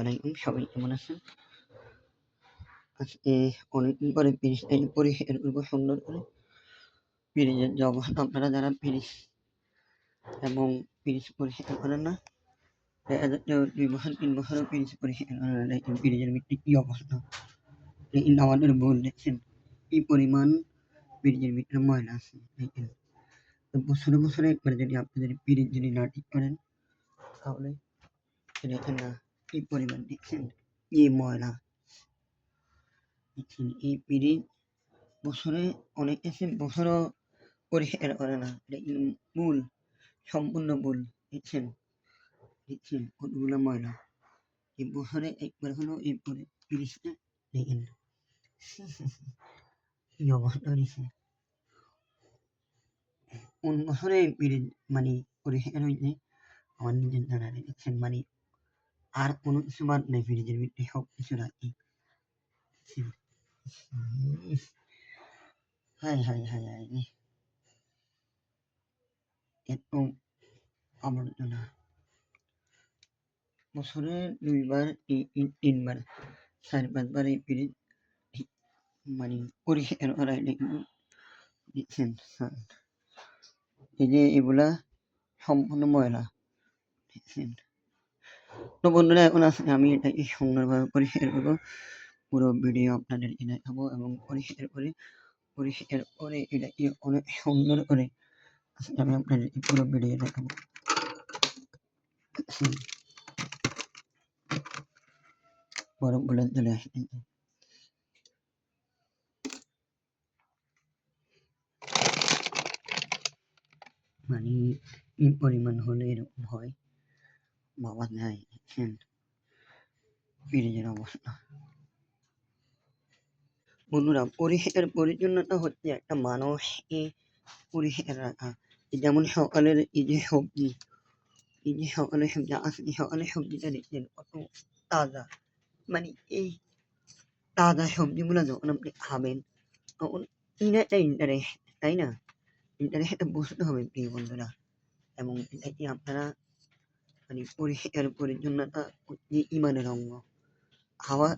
আলাইকুম, সবাই কেমন আছেন? আজকে অনেকদিন পরে এর উপর সুন্দর করে জগৎ আপনারা যারা এবং পরিষ্কার করেন না দুই বছর, তিন বছরও পরিষ্কার করেন না দেখেন পিরিচের ভিতরে কি অবস্থা। দেখেন আমাদের ভুল দেখছেন, কি পরিমাণ পিরিচের ভিতরে ময়লা আছে, দেখেন। বছরে বছরে একবার যদি আপনি যদি পিরিচ যদি না ঠিক করেন, তাহলে দেখেন না কি পরিমাণ দেখছেন কি ময়লা দেখছেন এই পিরিচ বছরে অনেক এসে বছরও পরিষ্কার করে না। এটা ভুল সম্পূর্ণ ভুল দেখছেন দেখছেন কতগুলো ময়লা। এই বছরে একবার হলেও এই পরে দেখেন কি অবস্থা কোন বছরে পিরিচ মানে পরিষ্কার হয়েছে। আমার নিজের জানা দেখছেন মানে ফ্রিজের ভিতরে সব কিছু রাখি দেখছেন? ইস, হায় হায় হায় হায় রে। এত আবর্জনা বছরে দুইবার তিনবার চার পাঁচবার এই ফ্রিজ মানে এটা কিন্তু হ্যাঁ। এই যে এগুলা সম্পূর্ণ ময়লা দেখছেন তো বন্ধুরা, এখন আমি এটাকে সুন্দরভাবে পরিষ্কার করব। পুরো ভিডিও আপনাদেরকে দেখাবো এবং পরিষ্কার করে পরিষ্কার করে এটাকে অনেক সুন্দর করে আমি আপনাদেরকে পুরো ভিডিও দেখাবো। বরফগুলো চলে আসছে। মানে এই পরিমাণ হলে এরকম হয়? বাবা দেখছেন ফ্রিজের অবস্থা। বন্ধুরা পরিষ্কার পরিচ্ছন্নতা হচ্ছে একটা মানুষকে পরিষ্কার রাখা। যেমন সকালের এই যে সবজি, এই যে সকালের সবজি আজকে সকালের সবজিটা দেখছেন, কত তাজা। মানে এই তাজা সবজিগুলো যখন আপনি খাবেন, তখন এটা একটা ইন্টারেস্ট তাই না? ইন্টারেস্টটা বুঝতে হবে, প্রিয় বন্ধুরা। এবং এটাকে আপনারা মানে পরিচ্ছন্নতা হচ্ছে ইমানের অঙ্গ। খাওয়া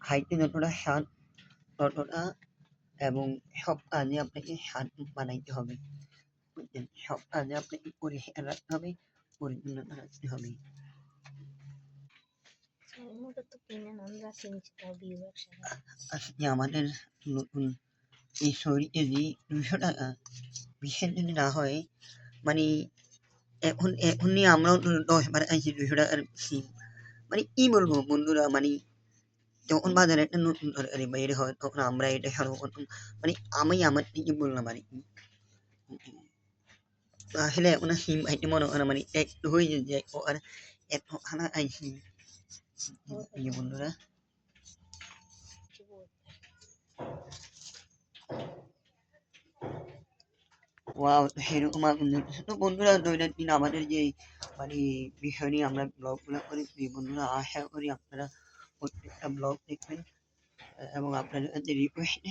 খাইতে যতটা স্বাদ ততটা এবং সব কাজে আপনাকে স্বাদ বানাইতে হবে। বুঝলেন সব কাজে আপনাকে পরিষ্কার রাখতে হবে পরিচ্ছন্নতা রাখতে হবে। আজকে আমাদের নতুন এই সরি যে দুশো টাকা বিশেষ যদি না হয় মানে এখন, এখনই আমরাও তো দশ বার খাইছি দুশো টাকার সিম মানে কি বলব বন্ধুরা মানে যখন বাজারে একটা নতুন তরকারি বাইরে হয়, তখন আমরা এটা সর্বপ্রথম মানে আমি আমার থেকে বললাম আর কি আসলে এখন সিম খাইতে মনে হয় মানে একটু হয়ে যায় আর এত খানা যে বন্ধুরা। তো বন্ধুরা দৈনন্দিন আমাদের যে মানে বিষয় নিয়ে আমরা ব্লগগুলো করি সেই বন্ধুরা আশা করি আপনারা প্রত্যেকটা ব্লগ দেখবেন, এবং আপনাদের রিকোয়েস্টে